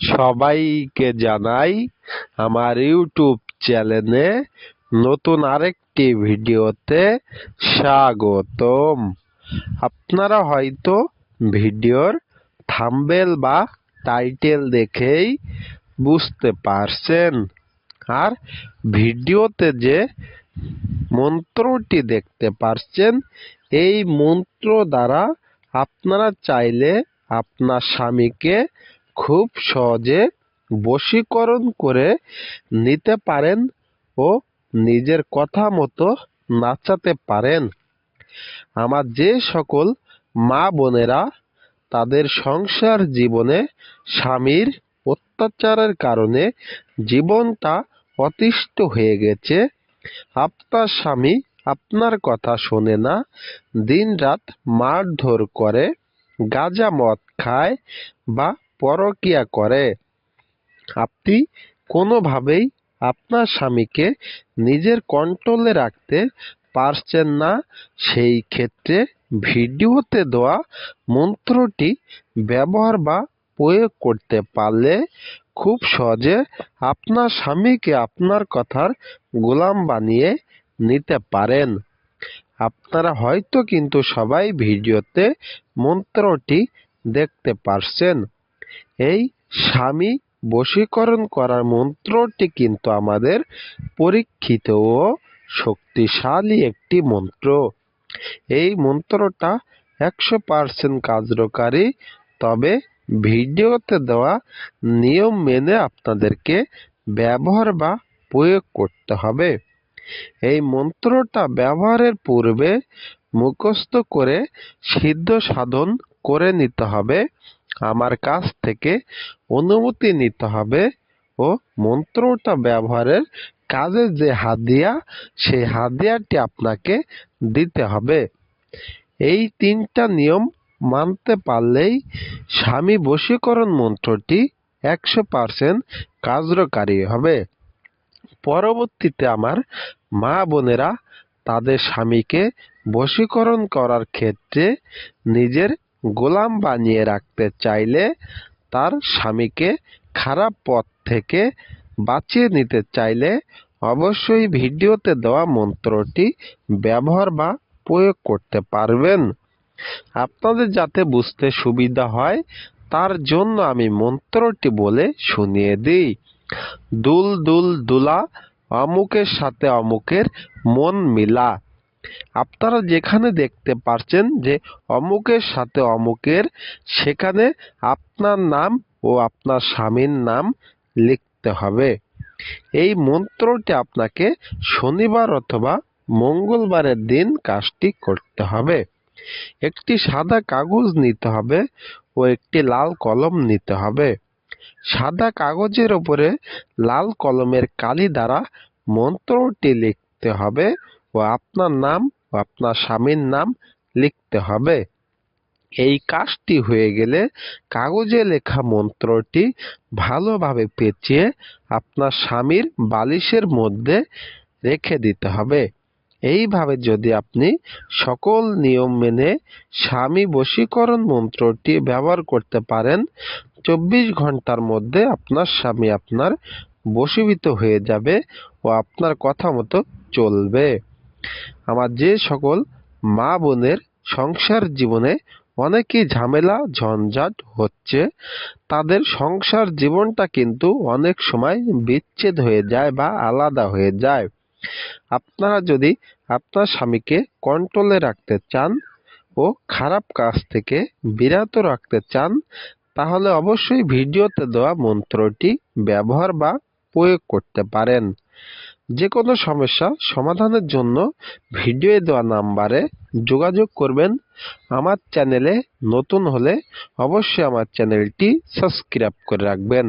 সবাইকে জানাই আমার ইউটিউব চ্যানেলে নতুন আরেকটি ভিডিওতে স্বাগতম। আপনারা হয়তো ভিডিওর থাম্বেল বা টাইটেল দেখেই বুঝতে পারছেন। আর ভিডিওতে যে মন্ত্রটি দেখতে পারছেন, এই মন্ত্র দ্বারা আপনারা চাইলে আপনার স্বামীকে খুব সহজে বশীকরণ করে নিতে পারেন ও নিজের কথা মতো নাচাতে পারেন। আমার যে সকল মা বোনেরা তাদের সংসার জীবনে স্বামীর অত্যাচারের কারণে জীবনটা অতিষ্ঠ হয়ে গেছে, আপনার স্বামী আপনার কথা শোনে না, দিনরাত মারধর করে, গাঁজা মদ খায় বা পরকিয়া করে। আপনি কোনোভাবেই আপনার স্বামীকে নিজের কন্ট্রোলে রাখতে পারছেন না। সেই ক্ষেত্রে ভিডিওতে দেওয়া মন্ত্রটি ব্যবহার বা প্রয়োগ করতে পারলে খুব সহজে আপনার স্বামীকে আপনার কথার গোলাম বানিয়ে নিতে পারেন। আপনারা হয়তো কিন্তু সবাই ভিডিওতে মন্ত্রটি দেখতে পারছেন। এই স্বামী বশীকরণ করার মন্ত্রটি কিন্তু আমাদের পরীক্ষিত ও শক্তিশালী একটি মন্ত্র। এই মন্ত্রটা একশো পার্সেন্ট কার্যকারী তবে ভিডিওতে দেওয়া নিয়ম মেনে আপনাদেরকে ব্যবহার বা প্রয়োগ করতে হবে। এই মন্ত্রটা ব্যবহারের পূর্বে মুখস্থ করে সিদ্ধ সাধন করে নিতে হবে। আমার কাছ থেকে অনুমতি নিতে হবে ও মন্ত্রটা ব্যবহারের কাজের যে হাদিয়া, সেই হাদিয়াটি আপনাকে দিতে হবে। এই তিনটা নিয়ম মানতে পারলেই স্বামী বশীকরণ মন্ত্রটি একশো পার্সেন্ট কার্যকারী হবে। পরবর্তীতে আমার মা বোনেরা তাদের স্বামীকে বশীকরণ করার ক্ষেত্রে নিজের গোলাম বানিয়ে রাখতে চাইলে তার স্বামীকে খারাপ পথ থেকে বাঁচিয়ে নিতে চাইলে অবশ্যই ভিডিওতে দেওয়া মন্ত্রটি ব্যবহার বা প্রয়োগ করতে পারবেন। আপনাদের যাতে বুঝতে সুবিধা হয়, তার জন্য আমি মন্ত্রটি বলে শুনিয়ে দিই। দুল দুল দুলা, অমুকের সাথে অমুকের মন মিলা। আপনারা যেখানে দেখতে পারছেন যে অমুকের সাথে অমুকের, সেখানে আপনার নাম ও আপনার স্বামীর নাম লিখতে হবে। এই মন্ত্রটি আপনাকে শনিবার অথবা মঙ্গলবারের দিন কাজটি করতে হবে। একটি সাদা কাগজ নিতে হবে ও একটি লাল কলম নিতে হবে। সাদা কাগজের ওপরে লাল কলমের কালি দ্বারা মন্ত্রটি লিখতে হবে ও আপনার নাম ও আপনার স্বামীর নাম লিখতে হবে। এই কাজটি হয়ে গেলে কাগজে লেখা মন্ত্রটি ভালোভাবে পেঁচিয়ে আপনার স্বামীর বালিশের মধ্যে রেখে দিতে হবে। এইভাবে যদি আপনি সকল নিয়ম মেনে স্বামী বশীকরণ মন্ত্রটি ব্যবহার করতে পারেন, চব্বিশ ঘণ্টার মধ্যে আপনার স্বামী আপনার বশীভূত হয়ে যাবে ও আপনার কথা মতো চলবে। আমার যে সকল মা বোনের সংসার জীবনে অনেকই ঝামেলা, ঝঞ্ঝাট হচ্ছে, তাদের সংসার জীবনটা কিন্তু অনেক সময় বিচ্ছেদ হয়ে যায় বা আলাদা হয়ে যায়। আপনারা যদি আপনার স্বামীকে কন্ট্রোলে রাখতে চান ও খারাপ কাজ থেকে বিরত রাখতে চান, তাহলে অবশ্যই ভিডিওতে দেওয়া মন্ত্রটি ব্যবহার বা প্রয়োগ করতে পারেন। যে কোনো সমস্যা সমাধানের জন্য ভিডিওয়ে দেওয়া নাম্বারে যোগাযোগ করবেন। আমার চ্যানেলে নতুন হলে অবশ্যই আমার চ্যানেলটি সাবস্ক্রাইব করে রাখবেন।